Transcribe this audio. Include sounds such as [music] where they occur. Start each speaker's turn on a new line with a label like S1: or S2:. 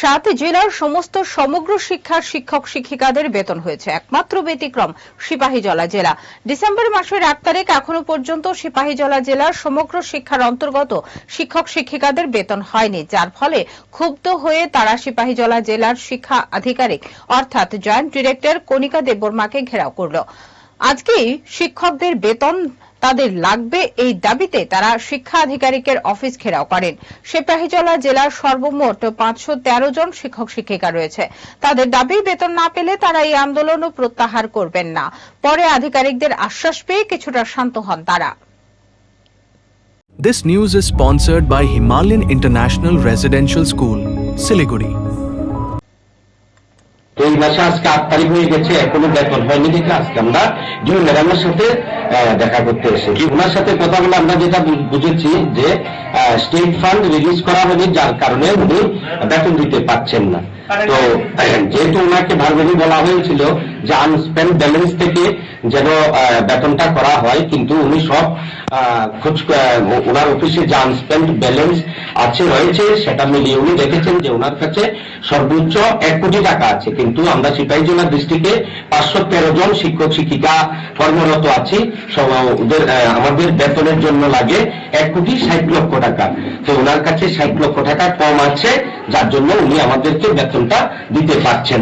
S1: সাত জেলার সমস্ত সমগ্র শিক্ষার শিক্ষক শিক্ষিকাদের বেতন হয়েছে। একমাত্র ব্যতিক্রম সিপাহীজলা জেলা। ডিসেম্বর মাসের এক তারিখ এখনও পর্যন্ত সিপাহীজলা জেলার সমগ্র শিক্ষার অন্তর্গত শিক্ষক শিক্ষিকাদের বেতন হয়নি, যার ফলে ক্ষুব্ধ হয়ে তারা সিপাহীজলা জেলার শিক্ষা আধিকারিক অর্থাৎ জয়েন্ট ডিরেক্টর কণিকা দেববর্মাকে ঘেরাও করল। আজকেই শিক্ষকদের বেতন তাদের লাগবে এই দাবিতে তারা শিক্ষা আধিকারিকের অফিস ঘেরাও করেন। সিপাহীজলা জেলার সর্বমোট পাঁচশো তেরো জন শিক্ষক শিক্ষিকা রয়েছে। তাদের দাবি বেতন না পেলে তারা এই আন্দোলনও প্রত্যাহার করবেন না। পরে আধিকারিকদের আশ্বাস পেয়ে কিছুটা শান্ত হন তারা।
S2: This news is sponsored by Himalayan International Residential School, Siliguri.
S3: মাসে আজকে আট তারিখ হয়ে গেছে, এখনও বেতন হয়নি দেখে আজকে আমরা জুন ম্যাডামের সাথে দেখা করতে এসেছি। ওনার সাথে কথা বলে আমরা যেটা বুঝেছি যে স্টেট ফান্ড রিলিজ করা হয়নি যার কারণে উনি বেতন দিতে পারছেন না। তো [clears throat] যেহেতু ওনাকে ভারবেনি বলা হয়েছিল যে আনস্পেন্ড ব্যালেন্স থেকে যেন বেতনটা করা হয় কিন্তু উনি সব খোঁজ ওনার অফিসে যে আনস্পেন্ড ব্যালেন্স আছে রয়েছে সেটা মিলিয়ে উনি দেখেছেন যে ওনার কাছে সর্বোচ্চ এক কোটি টাকা আছে। কিন্তু আমরা সিপাহী জেলা ডিস্ট্রিক্টে পাঁচশো তেরো জন শিক্ষক শিক্ষিকা কর্মরত আছি। ওদের আমাদের বেতনের জন্য লাগে এক কোটি ষাট লক্ষ টাকা। তো ওনার কাছে ষাট লক্ষ টাকা কম আছে, যার জন্য উনি আমাদেরকে বেতনটা দিতে পারছেন।